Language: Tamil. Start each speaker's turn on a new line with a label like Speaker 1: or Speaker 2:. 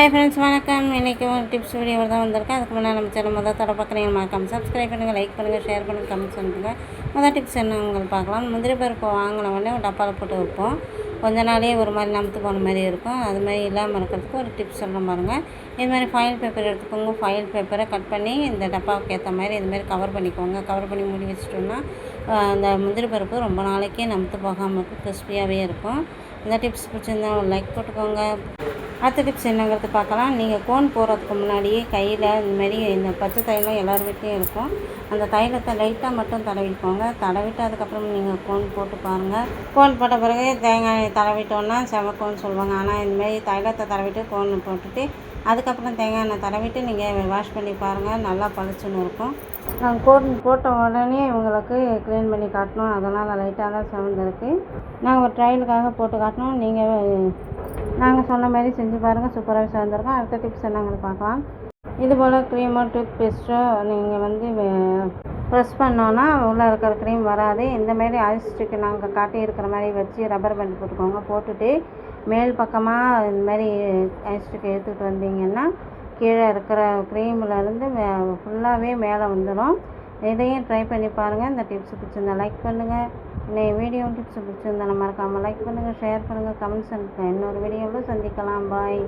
Speaker 1: ஹாய் ஃப்ரெண்ட்ஸ் வணக்கம். இன்றைக்கி ஒரு டிப்ஸ் வீடியோ தான் வந்திருக்கேன். அதுக்கு முன்னாடி நம்ம சேனல் முதல் தர பார்க்குறீங்க மறக்காமல் சப்ஸ்கிரைப் பண்ணுங்கள் லைக் பண்ணுங்கள் ஷேர் பண்ணுங்கள் கமெண்ட்ஸ் பண்ணுங்கள் முதல் டிப்ஸ் என்ன உங்களுக்கு பார்க்கலாம். முந்திரி பருப்பு வாங்கின உடனே ஒரு டப்பாவில் போட்டு வைப்போம். கொஞ்ச நாளே ஒரு மாதிரி நமத்து போன மாதிரி இருக்கும். அது மாதிரி இல்லாமல் இருக்கிறதுக்கு ஒரு டிப்ஸ் சொல்கிற பாருங்கள் இது மாதிரி ஃபைல் பேப்பர் எடுத்துக்கோங்க. ஃபைல் பேப்பரை கட் பண்ணி இந்த டப்பாவுக்கு ஏற்ற மாதிரி இதுமாதிரி கவர் பண்ணிக்கோங்க. கவர் பண்ணி மூடி வச்சிட்டோம்னா அந்த முந்திரி பருப்பு ரொம்ப நாளைக்கே நமத்து போகாமல் இருக்கும். கிறிஸ்பியாகவே இருக்கும். இந்த டிப்ஸ் பிடிச்சிருந்தா ஒரு லைக் போட்டுக்கோங்க. அடுத்த டிப்ஸ் என்னங்கிறது பார்க்கலாம். நீங்கள் கோன் போடுறதுக்கு முன்னாடியே கையில் இந்தமாரி இந்த பச்சை தைலம் எல்லார் வீட்லேயும் இருக்கும். அந்த தைலத்தை லைட்டாக மட்டும் தடவிக்கோங்க. தடவிட்டு அதுக்கப்புறம் நீங்கள் கோன் போட்டு பாருங்கள் கோன் போட்ட பிறகு தேங்காய் தடவிட்டோன்னா செவக்கோன்னு சொல்லுவாங்க. ஆனால் இந்தமாரி தைலத்தை தடவிட்டு கோன் போட்டுட்டு அதுக்கப்புறம் தேங்காய் எண்ணெய் தடவிட்டு நீங்கள் வாஷ் பண்ணி பாருங்கள் நல்லா பளிச்சுன்னு இருக்கும். நான் கோன் போட்ட உடனே உங்களுக்கு க்ளீன் பண்ணி காட்டணும். அதனால் லைட்டாக தான் சிவந்துருக்குது நாங்கள் ஒரு ட்ரையலுக்காக போட்டு காட்டணும். நீங்கள் நாங்கள் சொன்ன மாதிரி செஞ்சு பாருங்கள் சூப்பராக சேர்ந்துருக்கோம். அடுத்த டிப்ஸ் என்னங்கிறது பார்க்கலாம். இது போல் க்ரீமோ டூத் பேஸ்ட்டோ நீங்கள் வந்து ப்ரெஸ் பண்ணோன்னா உள்ளே இருக்கிற க்ரீம் வராது. இந்த மாதிரி ஸ்டிக் நாங்கள் காட்டி இருக்கிற மாதிரி வச்சு ரப்பர் பேண்ட் போட்டுக்கோங்க. போட்டுட்டு மேல் பக்கமாக இந்த மாதிரி ஸ்டிக் எடுத்துகிட்டு வந்தீங்கன்னா கீழே இருக்கிற க்ரீம்லேருந்து ஃபுல்லாகவே மேலே வந்துடும் இதையும் ட்ரை பண்ணி பாருங்கள் இந்த டிப்ஸ் பிடிச்சிருந்தா லைக் பண்ணுங்கள் இன்னைக்கு வீடியோ டிப்ஸ் பிடிச்சிருந்தா மறக்காமல் லைக் பண்ணுங்கள் ஷேர் பண்ணுங்கள் கமெண்ட்ஸ் பண்ணுங்கள் இன்னொரு வீடியோவில் சந்திக்கலாம். பாய்